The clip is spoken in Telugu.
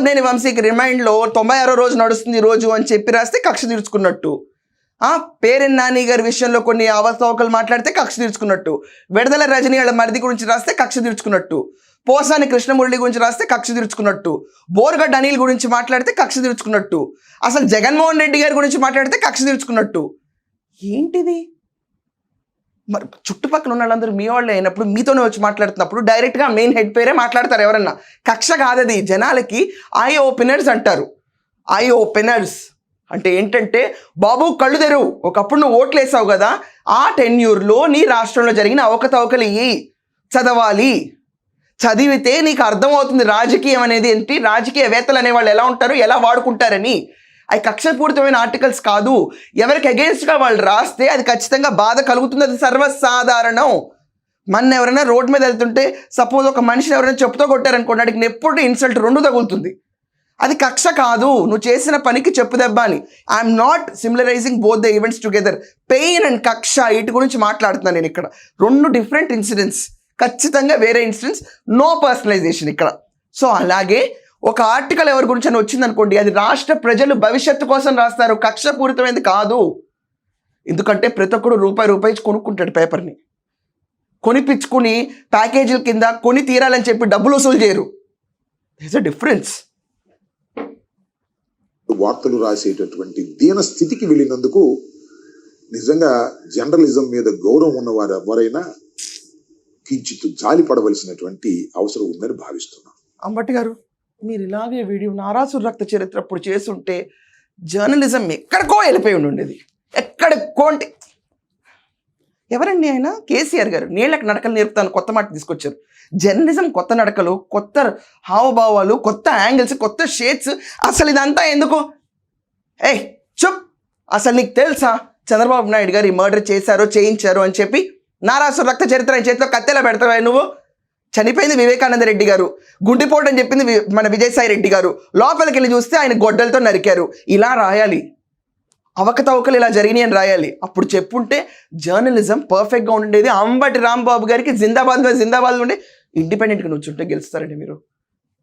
వల్లభనేని వంశీకి రిమైండ్లో తొంభై ఆరో రోజు నడుస్తుంది రోజు అని చెప్పి రాస్తే కక్ష తీర్చుకున్నట్టు. పేరెన్ నాని గారి విషయంలో కొన్ని అవతవకలు మాట్లాడితే కక్ష తీర్చుకున్నట్టు. విడుదల రజనీ వాళ్ళ మరిది గురించి రాస్తే కక్ష తీర్చుకున్నట్టు. పోసాని కృష్ణమురళి గురించి రాస్తే కక్ష తీర్చుకున్నట్టు. బోర్గడ్ అనిల్ గురించి మాట్లాడితే కక్ష తీర్చుకున్నట్టు. అసలు జగన్మోహన్ రెడ్డి గారి గురించి మాట్లాడితే కక్ష తీర్చుకున్నట్టు. ఏంటిది? మరి చుట్టుపక్కల ఉన్న వాళ్ళందరూ మీ వాళ్ళే అయినప్పుడు మీతోనే వచ్చి మాట్లాడుతున్నప్పుడు డైరెక్ట్గా మెయిన్ హెడ్ పేరే మాట్లాడతారు ఎవరన్నా. కక్ష కాదది. జనాలకి ఐ ఓపెనర్స్ అంటారు. ఐ ఓపెనర్స్ అంటే ఏంటంటే బాబు కళ్ళు తెరువు. ఒకప్పుడు నువ్వు ఓట్లు వేసావు కదా. ఆ టెన్యూర్లో నీ రాష్ట్రంలో జరిగిన అవకతవకలు ఇయ్యి. చదవాలి. చదివితే నీకు అర్థమవుతుంది రాజకీయం అనేది ఏంటి? రాజకీయవేత్తలు అనేవాళ్ళు ఎలా ఉంటారు? ఎలా వాడుకుంటారని. అవి కక్షపూరితమైన ఆర్టికల్స్ కాదు. ఎవరికి అగేన్స్ట్గా వాళ్ళు రాస్తే అది ఖచ్చితంగా బాధ కలుగుతుంది. అది సర్వసాధారణం. మన ఎవరైనా రోడ్ మీద వెళ్తుంటే సపోజ్ ఒక మనిషిని ఎవరైనా చెప్పుతో కొట్టారనుకోండి అడిగిన ఎప్పుడు ఇన్సల్ట్ రెండు తగులుతుంది. అది కక్ష కాదు. నువ్వు చేసిన పనికి చెప్పు దెబ్బ అని I'm not similarizing both the events together pain and కక్ష వీటి గురించి మాట్లాడుతున్నాను నేను ఇక్కడ. రెండు డిఫరెంట్ ఇన్సిడెంట్స్ ఖచ్చితంగా వేరే ఇన్సిడెంట్స్ నో పర్సనలైజేషన్ ఇక్కడ. సో అలాగే ఒక ఆర్టికల్ ఎవరి గురించి అని వచ్చిందనుకోండి అది రాష్ట్ర ప్రజలు భవిష్యత్తు కోసం రాస్తారు. కక్షపూరితమైనది కాదు. ఎందుకంటే ప్రతి ఒక్కడు రూపాయి రూపాయి కొనుక్కుంటాడు పేపర్ని. కొనిపించుకుని ప్యాకేజీల కింద కొని తీరాలని చెప్పి డబ్బులు వసూలు చేయరు. ఇస్ అ డిఫరెన్స్ వార్తలు రాసేటటువంటి దీన స్థితికి వెళ్ళినందుకు నిజంగా జర్నలిజం మీద గౌరవం ఉన్నవారు ఎవరైనా కించిత్ జాలి పడవలసినటువంటి అవసరం ఉందని భావిస్తున్నాను అంబటి గారు మీరు ఇలాగే వీడియో నారాసుర రక్త చరిత్ర అప్పుడు చేస్తుంటే జర్నలిజం ఎక్కడికో వెళ్ళిపోయి ఉండేది ఎక్కడికో అంటే ఎవరండి ఆయన? కేసీఆర్ గారు. నీళ్ళకి నడకలు నేర్పుతాను కొత్త మాట తీసుకొచ్చారు. జర్నలిజం కొత్త నడకలు కొత్త హావభావాలు కొత్త యాంగిల్స్ కొత్త షేడ్స్ అసలు ఇదంతా ఎందుకు? ఏ చుప్. అసలు నీకు తెలుసా? చంద్రబాబు నాయుడు గారు ఈ మర్డర్ చేశారో చేయించారు అని చెప్పి నారాసు రక్త చరిత్ర చేతిలో కత్తెలా పెడతావా నువ్వు? చనిపోయింది వివేకానంద రెడ్డి గారు. గుండెపోటు అని చెప్పింది వి- మన విజయసాయి రెడ్డి గారు. లోపలికి వెళ్ళి చూస్తే ఆయన గొడ్డలతో నరికారు. ఇలా రాయాలి. అవకతవకలు ఇలా జరిగినాయి అని రాయాలి. అప్పుడు చెప్పుంటే జర్నలిజం పర్ఫెక్ట్గా ఉండేది. అంబటి రాంబాబు గారికి జిందాబాద్ జిందాబాద్ ఉండే ఇండిపెండెంట్గా నుంచుంటే గెలుస్తారండి మీరు.